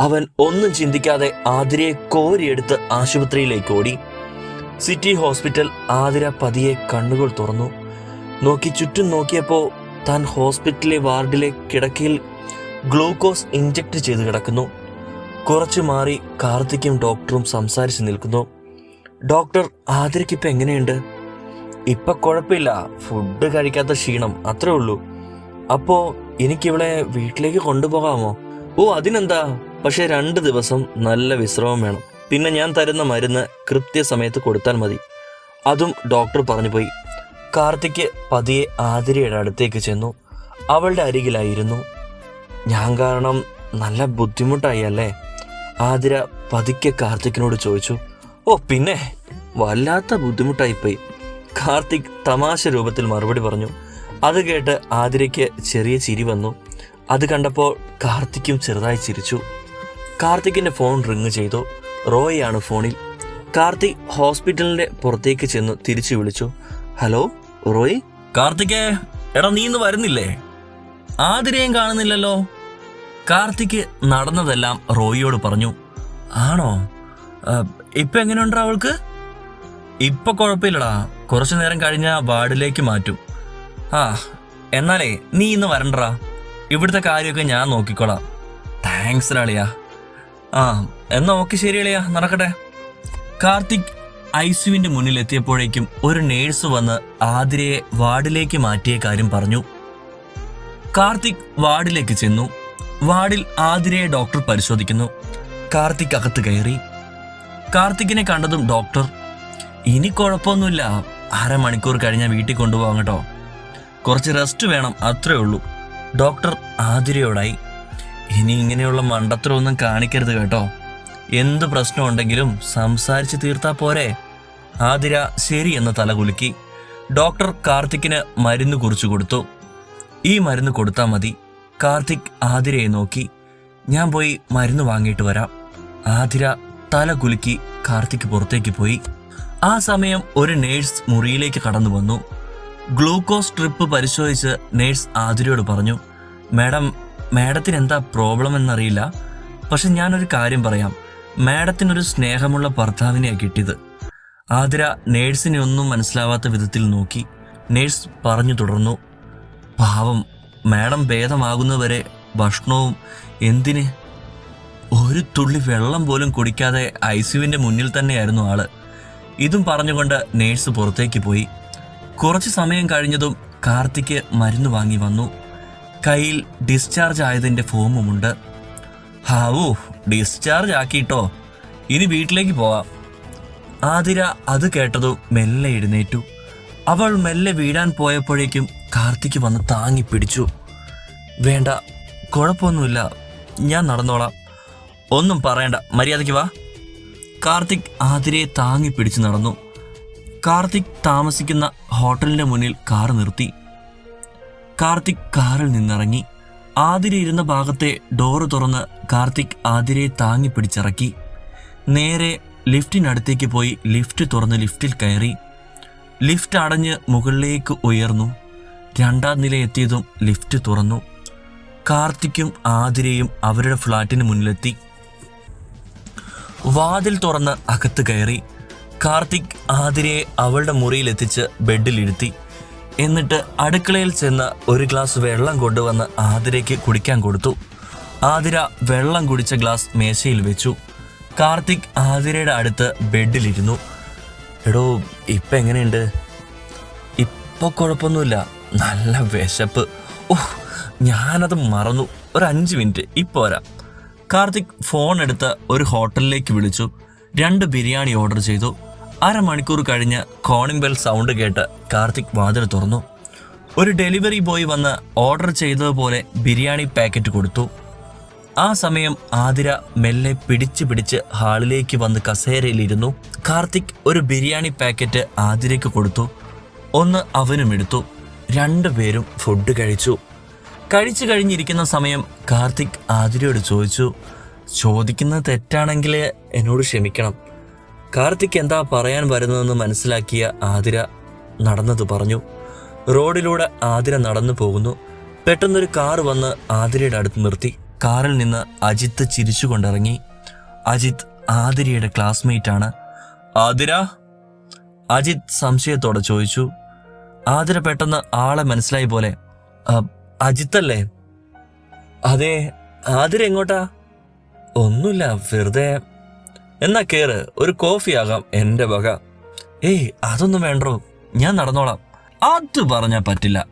അവൻ ഒന്നും ചിന്തിക്കാതെ ആതിരയെ കോരിയെടുത്ത് ആശുപത്രിയിലേക്ക് ഓടി. സിറ്റി ഹോസ്പിറ്റൽ ആതിര പതിയെ കണ്ണുകൾ തുറന്നു. നോക്കി ചുറ്റും നോക്കിയപ്പോൾ താൻ ഹോസ്പിറ്റലിലെ വാർഡിലെ കിടക്കയിൽ ഗ്ലൂക്കോസ് ഇഞ്ചക്ട് ചെയ്ത് കിടക്കുന്നു. കുറച്ച് മാറി കാർത്തിക്കും ഡോക്ടറും സംസാരിച്ച് നിൽക്കുന്നു. ഡോക്ടർ ആതിരയ്ക്ക് ഇപ്പം എങ്ങനെയുണ്ട്? ഇപ്പം കുഴപ്പമില്ല. ഫുഡ് കഴിക്കാത്ത ക്ഷീണം അത്രേ ഉള്ളൂ. അപ്പോൾ എനിക്കിവളെ വീട്ടിലേക്ക് കൊണ്ടുപോകാമോ? ഓ അതിനെന്താ? പക്ഷെ രണ്ട് ദിവസം നല്ല വിശ്രമം വേണം. പിന്നെ ഞാൻ തരുന്ന മരുന്ന് കൃത്യസമയത്ത് കൊടുത്താൽ മതി. അതും ഡോക്ടർ പറഞ്ഞു പോയി. കാർത്തിക് പതിയെ ആതിരയുടെ അടുത്തേക്ക് ചെന്നു. അവളുടെ അരികിലായിരുന്നു. ഞാൻ കാരണം നല്ല ബുദ്ധിമുട്ടായി അല്ലേ? ആതിര പതുക്കെ കാർത്തിക്കിനോട് ചോദിച്ചു. ഓ പിന്നെ വല്ലാത്ത ബുദ്ധിമുട്ടായിപ്പോയി. കാർത്തിക് തമാശ രൂപത്തിൽ മറുപടി പറഞ്ഞു. അത് കേട്ട് ആതിരയ്ക്ക് ചെറിയ ചിരി വന്നു. അത് കണ്ടപ്പോൾ കാർത്തിക്കും ചെറുതായി ചിരിച്ചു. കാർത്തിക്കിന്റെ ഫോൺ റിങ് ചെയ്തു. റോയാണ് ഫോണിൽ. കാർത്തിക് ഹോസ്പിറ്റലിന്റെ പുറത്തേക്ക് ചെന്ന് തിരിച്ചു വിളിച്ചു. ഹലോ റോയ്? കാർത്തിക് എടാ നീ ഇന്ന് വരുന്നില്ലേ? ആതിരയും കാണുന്നില്ലല്ലോ. കാർത്തിക് നടന്നതെല്ലാം റോയിയോട് പറഞ്ഞു. ആണോ? ഇപ്പം എങ്ങനെയുണ്ടാ അവൾക്ക്? ഇപ്പൊ കുഴപ്പമില്ലടാ. കുറച്ചു നേരം കഴിഞ്ഞ വാർഡിലേക്ക് മാറ്റും. ആ എന്നാലേ നീ ഇന്ന് വരണ്ടടാ. ഇവിടുത്തെ കാര്യമൊക്കെ ഞാൻ നോക്കിക്കോളാം. താങ്ക്സ് അളിയാ ആ എന്നാ ഓക്കെ ശരി അളിയാ നടക്കട്ടെ. കാർത്തിക് ഐസുവിന്റെ മുന്നിൽ എത്തിയപ്പോഴേക്കും ഒരു നേഴ്സ് വന്ന് ആതിരയെ വാർഡിലേക്ക് മാറ്റിയ കാര്യം പറഞ്ഞു. കാർത്തിക് വാർഡിലേക്ക് ചെന്നു. വാർഡിൽ ആതിരയെ ഡോക്ടർ പരിശോധിക്കുന്നു. കാർത്തിക് അകത്ത് കയറി. കാർത്തിക്കിനെ കണ്ടതും ഡോക്ടർ ഇനി കുഴപ്പമൊന്നുമില്ല. അരമണിക്കൂർ കഴിഞ്ഞാൽ വീട്ടിൽ കൊണ്ടുപോകാം കേട്ടോ. കുറച്ച് റെസ്റ്റ് വേണം അത്രേ ഉള്ളൂ. ഡോക്ടർ ആതിരയോടായി ഇനി ഇങ്ങനെയുള്ള മണ്ടത്തരമൊന്നും കാണിക്കരുത് കേട്ടോ. എന്ത് പ്രശ്നം ഉണ്ടെങ്കിലും സംസാരിച്ച് തീർത്താ പോരെ. ആതിര എന്ന് തലകുലുക്കി ഡോക്ടർ കാർത്തിക്കിന് മരുന്ന് കുറിച്ചു കൊടുത്തു. ഈ മരുന്ന് കൊടുത്താൽ മതി. കാർത്തിക് ആതിരയെ നോക്കി. ഞാൻ പോയി മരുന്ന് വാങ്ങിയിട്ട് വരാം. ആതിര തല കുലുക്കി കാർത്തിക് പുറത്തേക്ക് പോയി. ആ സമയം ഒരു നേഴ്സ് മുറിയിലേക്ക് കടന്നു വന്നു. ഗ്ലൂക്കോസ് ട്രിപ്പ് പരിശോധിച്ച് നേഴ്സ് ആതിരയോട് പറഞ്ഞു മാഡം മാഡത്തിന് എന്താ പ്രോബ്ലം എന്നറിയില്ല. പക്ഷെ ഞാനൊരു കാര്യം പറയാം. മാഡത്തിനൊരു സ്നേഹമുള്ള ഭർത്താവിനെയാണ് കിട്ടിയത്. ആതിര നേഴ്സിനെ ഒന്നും മനസ്സിലാവാത്ത വിധത്തിൽ നോക്കി. നേഴ്സ് പറഞ്ഞു തുടർന്നു. പാവം മാഡം ഭേദമാകുന്നവരെ ഭക്ഷണവും എന്തിന്? ഒരു തുള്ളി വെള്ളം പോലും കുടിക്കാതെ ഐ സിയുവിന്റെ മുന്നിൽ തന്നെയായിരുന്നു ആൾ. ഇതും പറഞ്ഞുകൊണ്ട് നേഴ്സ് പുറത്തേക്ക് പോയി. കുറച്ച് സമയം കഴിഞ്ഞതും കാർത്തിക്ക് മരുന്ന് വാങ്ങി വന്നു. കയ്യിൽ ഡിസ്ചാർജ് ആയതിന്റെ ഫോമുമുണ്ട് ഹാവൂ ഡിസ്ചാർജ് ആക്കിയിട്ടോ ഇനി വീട്ടിലേക്ക് പോവാം. ആതിര അത് കേട്ടതും മെല്ലെ എഴുന്നേറ്റു. അവൾ മെല്ലെ വീഴാൻ പോയപ്പോഴേക്കും കാർത്തിക് വന്ന് താങ്ങി പിടിച്ചു. വേണ്ട കുഴപ്പമൊന്നുമില്ല. ഞാൻ നടന്നോളാം. ഒന്നും പറയണ്ട. മര്യാദയ്ക്ക് വാ. കാർത്തിക് ആതിരയെ താങ്ങി പിടിച്ചു നടന്നു. കാർത്തിക് താമസിക്കുന്ന ഹോട്ടലിന്റെ മുന്നിൽ കാർ നിർത്തി. കാർത്തിക് കാറിൽ നിന്നിറങ്ങി. ആതിര ഇരുന്ന ഭാഗത്തെ ഡോറ് തുറന്ന് കാർത്തിക് ആതിരയെ താങ്ങി പിടിച്ചിറക്കി. നേരെ ലിഫ്റ്റിനടുത്തേക്ക് പോയി ലിഫ്റ്റ് തുറന്ന് ലിഫ്റ്റിൽ കയറി. ലിഫ്റ്റ് അടഞ്ഞ് മുകളിലേക്ക് ഉയർന്നു. രണ്ടാം നില എത്തിയതും ലിഫ്റ്റ് തുറന്നു. കാർത്തിക്കും ആതിരയും അവരുടെ ഫ്ലാറ്റിന് മുന്നിലെത്തി. വാതിൽ തുറന്ന് അകത്ത് കയറി. കാർത്തിക് ആതിരയെ അവളുടെ മുറിയിലെത്തിച്ച് ബെഡിലിരുത്തി. എന്നിട്ട് അടുക്കളയിൽ ചെന്ന് ഒരു ഗ്ലാസ് വെള്ളം കൊണ്ടുവന്ന് ആതിരയ്ക്ക് കുടിക്കാൻ കൊടുത്തു. ആതിര വെള്ളം കുടിച്ച ഗ്ലാസ് മേശയിൽ വെച്ചു. കാർത്തിക് ആതിരയുടെ അടുത്ത് ബെഡിലിരുന്നു. എടോ ഇപ്പം എങ്ങനെയുണ്ട്? ഇപ്പൊ കുഴപ്പമൊന്നുമില്ല. നല്ല വിശപ്പ്. ഓ ഞാനത് മറന്നു. ഒരു അഞ്ച് മിനിറ്റ് ഇപ്പോൾ വരാം. കാർത്തിക് ഫോൺ എടുത്ത് ഒരു ഹോട്ടലിലേക്ക് വിളിച്ചു. രണ്ട് ബിരിയാണി ഓർഡർ ചെയ്തു. അരമണിക്കൂർ കഴിഞ്ഞ് കോണിംഗ് ബെൽ സൗണ്ട് കേട്ട് കാർത്തിക് വാതിൽ തുറന്നു. ഒരു ഡെലിവറി ബോയ് വന്ന് ഓർഡർ ചെയ്തതുപോലെ ബിരിയാണി പാക്കറ്റ് കൊടുത്തു. ആ സമയം ആതിര മെല്ലെ പിടിച്ചു പിടിച്ച് ഹാളിലേക്ക് വന്ന് കസേരയിലിരുന്നു. കാർത്തിക് ഒരു ബിരിയാണി പാക്കറ്റ് ആതിരയ്ക്ക് കൊടുത്തു. ഒന്ന് അവനും എടുത്തു. രണ്ടുപേരും ഫുഡ് കഴിച്ചു. കഴിച്ചു കഴിഞ്ഞിരിക്കുന്ന സമയം കാർത്തിക് ആതിരയോട് ചോദിച്ചു ചോദിക്കുന്നത് തെറ്റാണെങ്കിൽ എന്നോട് ക്ഷമിക്കണം. കാർത്തിക് എന്താ പറയാൻ വരുന്നതെന്ന് മനസ്സിലാക്കിയ ആതിര നടന്നത് പറഞ്ഞു. റോഡിലൂടെ ആതിര നടന്നു പോകുന്നു. പെട്ടെന്നൊരു കാർ വന്ന് ആതിരയുടെ അടുത്ത് നിർത്തി. കാറിൽ നിന്ന് അജിത്ത് ചിരിച്ചുകൊണ്ടിറങ്ങി. അജിത്ത് ആതിരയുടെ ക്ലാസ്മേറ്റ് ആണ്. ആതിര? അജിത് സംശയത്തോടെ ചോദിച്ചു. ആതിര പെട്ടെന്ന് ആളെ മനസ്സിലായി പോലെ "ആ, അജിത്തല്ലേ? അതെ ആതിര എങ്ങോട്ടാ? ഒന്നുമില്ല വെറുതെ എന്നാ കേറ് ഒരു കോഫി ആകാം എന്റെ വക. ഏയ് അതൊന്നും വേണ്ടോ? ഞാൻ നടന്നോളാം. അത് പറഞ്ഞാൽ പറ്റില്ല.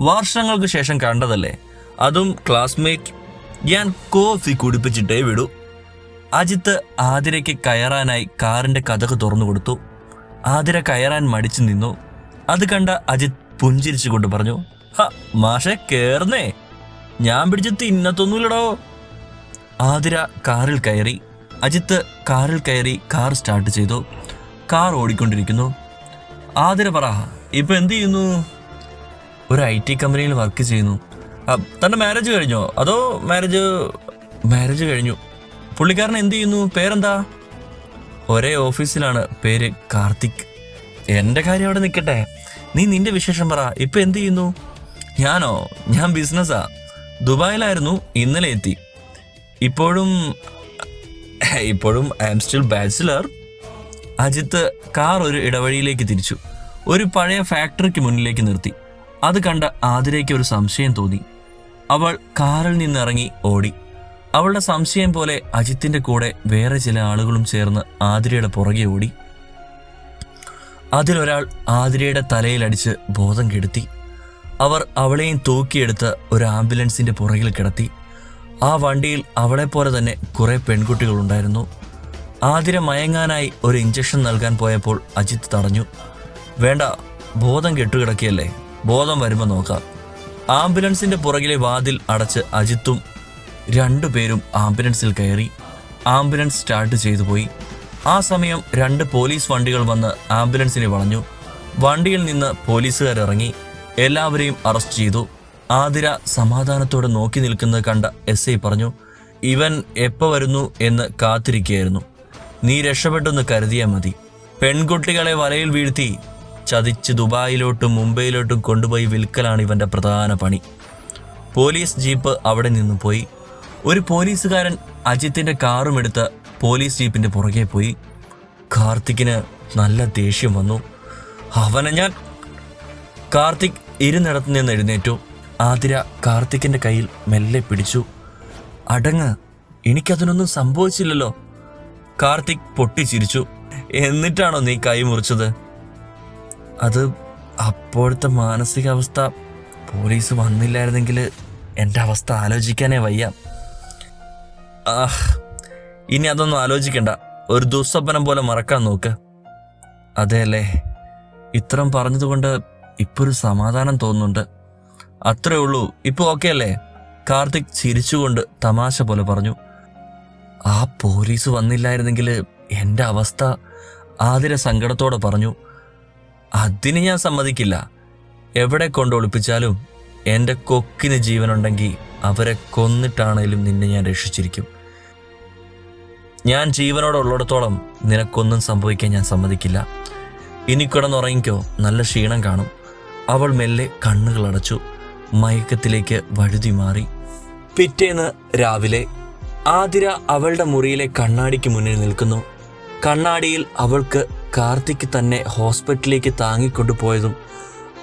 വർഷങ്ങൾക്ക് ശേഷം കണ്ടതല്ലേ? അതും ക്ലാസ്മേറ്റ് ഞാൻ കോഫി കുടിപ്പിച്ചിട്ടേ വിടൂ. അജിത്ത് ആതിരയ്ക്ക് കയറാനായി കാറിന്റെ കഥക് തുറന്നു കൊടുത്തു. ആതിര കയറാൻ മടിച്ചു നിന്നു. അത് കണ്ട അജിത്ത് പുഞ്ചിരിച്ചുകൊണ്ട് പറഞ്ഞു ഹ മാഷെ കേർന്നേ ഞാൻ പിടിച്ച് തിന്നത്തൊന്നുമില്ലടോ. ആതിര കാറിൽ കയറി. അജിത്ത് കാറിൽ കയറി കാർ സ്റ്റാർട്ട് ചെയ്തു. കാർ ഓടിക്കൊണ്ടിരിക്കുന്നു. ആതിര പറ ഇപ്പൊ എന്ത് ചെയ്യുന്നു? ഒരു ഐ ടി കമ്പനിയിൽ വർക്ക് ചെയ്യുന്നു. തന്റെ മാരേജ് കഴിഞ്ഞോ? അതോ മാരേജ് മാരേജ് കഴിഞ്ഞു? പുള്ളിക്കാരൻ എന്ത് ചെയ്യുന്നു? പേരെന്താ? ഒരേ ഓഫീസിലാണ് പേര് കാർത്തിക്. എന്റെ കാര്യം അവിടെ നിൽക്കട്ടെ നീ നിന്റെ വിശേഷം പറ ഇപ്പൊ എന്ത് ചെയ്യുന്നു? ഞാനോ? ഞാൻ ബിസിനസ്സാ ദുബായിലായിരുന്നു ഇന്നലെ എത്തി. ഇപ്പോഴും ഇപ്പോഴും I'm still bachelor. Ajith car ഒരു ഇടവഴിയിലേക്ക് തിരിച്ചു. ഒരു പഴയ ഫാക്ടറിക്ക് മുന്നിലേക്ക് നിർത്തി. അത് കണ്ട ആതിരയ്ക്ക് ഒരു സംശയം തോന്നി. അവൾ കാറിൽ നിന്നിറങ്ങി ഓടി. അവളുടെ സംശയം പോലെ അജിത്തിന്റെ കൂടെ വേറെ ചില ആളുകളും ചേർന്ന് ആതിരയുടെ പുറകെ ഓടി. അതിലൊരാൾ ആതിരയുടെ തലയിലടിച്ച് ബോധം കെടുത്തി. അവർ അവളെയും തൂക്കിയെടുത്ത് ഒരു ആംബുലൻസിന്റെ പുറകിൽ കിടത്തി. ആ വണ്ടിയിൽ അവളെപ്പോലെ തന്നെ കുറെ പെൺകുട്ടികൾ ഉണ്ടായിരുന്നു. ആതിര മയങ്ങാനായി ഒരു ഇഞ്ചക്ഷൻ നൽകാൻ പോയപ്പോൾ അജിത് തടഞ്ഞു. വേണ്ട ബോധം കെട്ടുകിടക്കിയല്ലേ ബോധം വരുമ്പോൾ നോക്കാം. ആംബുലൻസിന്റെ പുറകിലെ വാതിൽ അടച്ച് അജിത്തും രണ്ടുപേരും ആംബുലൻസിൽ കയറി. ആംബുലൻസ് സ്റ്റാർട്ട് ചെയ്തു പോയി. ആ സമയം രണ്ട് പോലീസ് വണ്ടികൾ വന്ന് ആംബുലൻസിനെ വളഞ്ഞു. വണ്ടിയിൽ നിന്ന് പോലീസുകാർ ഇറങ്ങി. എല്ലാവരെയും അറസ്റ്റ് ചെയ്തു. ആതിര സമാധാനത്തോടെ നോക്കി നിൽക്കുന്നത് കണ്ട എസ് ഐ പറഞ്ഞു ഇവൻ എപ്പോ വരുന്നു എന്ന് കാത്തിരിക്കുകയായിരുന്നു. നീ രക്ഷപ്പെട്ടെന്ന് കരുതിയാൽ മതി. പെൺകുട്ടികളെ വലയിൽ വീഴ്ത്തി ചതിച്ച് ദുബായിലോട്ടും മുംബൈയിലോട്ടും കൊണ്ടുപോയി വിൽക്കലാണ് ഇവന്റെ പ്രധാന പണി. പോലീസ് ജീപ്പ് അവിടെ നിന്ന് പോയി. ഒരു പോലീസുകാരൻ അജിത്തിന്റെ കാറും എടുത്ത് പോലീസ് ജീപ്പിന്റെ പുറകെ പോയി. കാർത്തിക്കിന് നല്ല ദേഷ്യം വന്നു. അവനെ ഞാൻ കാർത്തിക് ഇരുന്നിടത്ത് നിന്ന് എഴുന്നേറ്റു. ആതിര കാർത്തിക്കിന്റെ കയ്യിൽ മെല്ലെ പിടിച്ചു. അടങ്ങ്. എനിക്കതിനൊന്നും സംഭവിച്ചില്ലല്ലോ. കാർത്തിക് പൊട്ടിച്ചിരിച്ചു. എന്നിട്ടാണോ നീ കൈ മുറിച്ചത്? അത് അപ്പോഴത്തെ മാനസികാവസ്ഥ. പോലീസ് വന്നില്ലായിരുന്നെങ്കിൽ എന്റെ അവസ്ഥ ആലോചിക്കാനേ വയ്യ. ആഹ്. ഇനി അതൊന്നും ആലോചിക്കണ്ട. ഒരു ദുസ്വപ്നം പോലെ മറക്കാൻ നോക്ക്. അതെ അല്ലേ? ഇത്രം പറഞ്ഞതുകൊണ്ട് ഇപ്പൊരു സമാധാനം തോന്നുന്നുണ്ട്. അത്രേ ഉള്ളൂ. ഇപ്പൊ ഓക്കെ അല്ലേ? കാർത്തിക് ചിരിച്ചുകൊണ്ട് തമാശ പോലെ പറഞ്ഞു. ആ പോലീസ് വന്നില്ലായിരുന്നെങ്കിൽ എന്റെ അവസ്ഥ ആതിര സങ്കടത്തോടെ പറഞ്ഞു. അതിന് ഞാൻ സമ്മതിക്കില്ല. എവിടെ കൊണ്ട് ഒളിപ്പിച്ചാലും എന്റെ കൊക്കിന് ജീവനുണ്ടെങ്കിൽ അവരെ കൊന്നിട്ടാണേലും നിന്നെ ഞാൻ രക്ഷിച്ചിരിക്കും. ഞാൻ ജീവനോടെ ഉള്ളിടത്തോളം നിനക്കൊന്നും സംഭവിക്കാൻ ഞാൻ സമ്മതിക്കില്ല. ഇനി കിടന്നുറങ്ങിക്കോ. നല്ല ക്ഷീണം കാണും. അവൾ മെല്ലെ കണ്ണുകൾ അടച്ചു. മയക്കത്തിലേക്ക് വഴുതി മാറി. പിറ്റേന്ന് രാവിലെ ആതിര അവളുടെ മുറിയിലെ കണ്ണാടിക്ക് മുന്നിൽ നിൽക്കുന്നു. കണ്ണാടിയിൽ അവൾക്ക് കാർത്തിക് തന്നെ ഹോസ്പിറ്റലിലേക്ക് താങ്ങിക്കൊണ്ടുപോയതും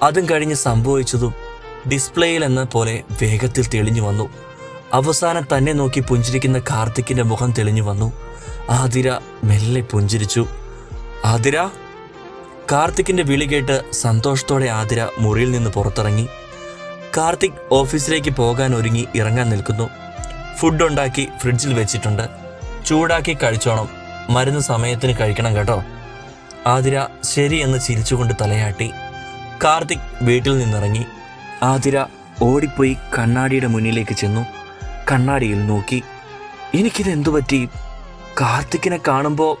അതും കഴിഞ്ഞ് സംഭവിച്ചതും ഡിസ്പ്ലേയിൽ എന്ന പോലെ വേഗത്തിൽ തെളിഞ്ഞു വന്നു. അവസാനം തന്നെ നോക്കി പുഞ്ചിരിക്കുന്ന കാർത്തിക്കിന്റെ മുഖം തെളിഞ്ഞു വന്നു. ആതിര മെല്ലെ പുഞ്ചിരിച്ചു. ആതിര? കാർത്തിക്കിന്റെ വിളി കേട്ട് സന്തോഷത്തോടെ ആതിര മുറിയിൽ നിന്ന് പുറത്തിറങ്ങി. കാർത്തിക് ഓഫീസിലേക്ക് പോകാൻ ഒരുങ്ങി ഇറങ്ങാൻ നിൽക്കുന്നു. ഫുഡ് ഉണ്ടാക്കി ഫ്രിഡ്ജിൽ വെച്ചിട്ടുണ്ട്. ചൂടാക്കി കഴിച്ചോണം. മരുന്ന് സമയത്തിന് കഴിക്കണം കേട്ടോ. ആതിര ശരി എന്ന് ചിരിച്ചുകൊണ്ട് തലയാട്ടി. കാർത്തിക് വീട്ടിൽ നിന്നിറങ്ങി. ആതിര ഓടിപ്പോയി കണ്ണാടിയുടെ മുന്നിലേക്ക് ചെന്നു. കണ്ണാടിയിൽ നോക്കി. എനിക്കിത് എന്തു പറ്റി? കാർത്തിക്കിനെ കാണുമ്പോൾ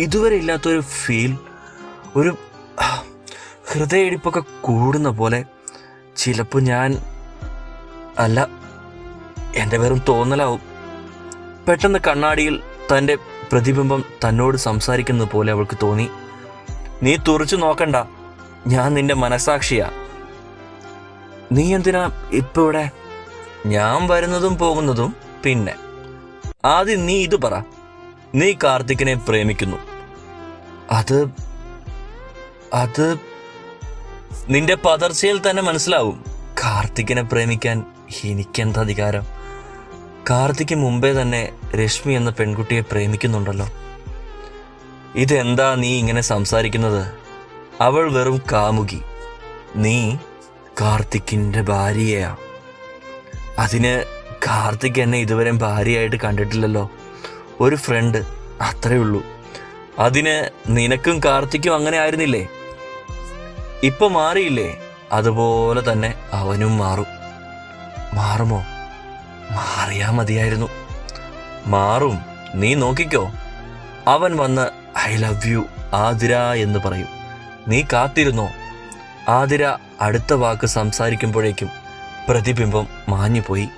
ഇതുവരെ ഇല്ലാത്തൊരു ഫീൽ ഒരു ഹൃദയടിപ്പൊക്കെ കൂടുന്ന പോലെ ചിലപ്പോൾ ഞാൻ അല്ല എന്റെ വെറും തോന്നലാവും. പെട്ടെന്ന് കണ്ണാടിയിൽ തന്റെ പ്രതിബിംബം തന്നോട് സംസാരിക്കുന്നത് പോലെ അവൾക്ക് തോന്നി. നീ തുറച്ചു നോക്കണ്ട ഞാൻ നിന്റെ മനസാക്ഷിയാ നീ എന്തിനാ ഇപ്പൊ ഇവിടെ? ഞാൻ വരുന്നതും പോകുന്നതും പിന്നെ. ആദ്യം നീ ഇത് പറ. നീ കാർത്തിക്കിനെ പ്രേമിക്കുന്നു. അത് അത് നിന്റെ പതർച്ചയിൽ തന്നെ മനസ്സിലാവും. കാർത്തിക്കിനെ പ്രേമിക്കാൻ എനിക്കെന്താ അധികാരം? കാർത്തിക്ക് മുമ്പേ തന്നെ രശ്മി എന്ന പെൺകുട്ടിയെ പ്രേമിക്കുന്നുണ്ടല്ലോ. ഇതെന്താ നീ ഇങ്ങനെ സംസാരിക്കുന്നത്? അവൾ വെറും കാമുകി. നീ കാർത്തിക്കിന്റെ ഭാര്യയാ. അതിന് കാർത്തിക് എന്നെ ഇതുവരെ ഭാര്യയായിട്ട് കണ്ടിട്ടില്ലല്ലോ. ഒരു ഫ്രണ്ട് അത്രേ ഉള്ളൂ. അതിന് നിനക്കും കാർത്തിക്കും അങ്ങനെ ആയിരുന്നില്ലേ? ഇപ്പൊ മാറിയില്ലേ? അതുപോലെ തന്നെ അവനും മാറും. മാറുമോ? മാറിയാ മതിയായിരുന്നു. മാറും. നീ നോക്കിക്കോ. അവൻ വന്ന് ഐ ലവ് യു ആതിര എന്ന് പറയും. നീ കാത്തിരുന്നോ? ആതിര അടുത്ത വാക്ക് സംസാരിക്കുമ്പോഴേക്കും പ്രതിബിംബം മാഞ്ഞുപോയി.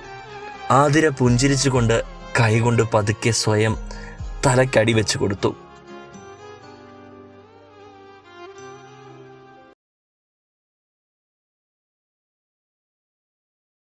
ആതിര പുഞ്ചിരിച്ചുകൊണ്ട് കൈകൊണ്ട് പതുക്കെ സ്വയം തലക്കടി വെച്ചു കൊടുത്തു.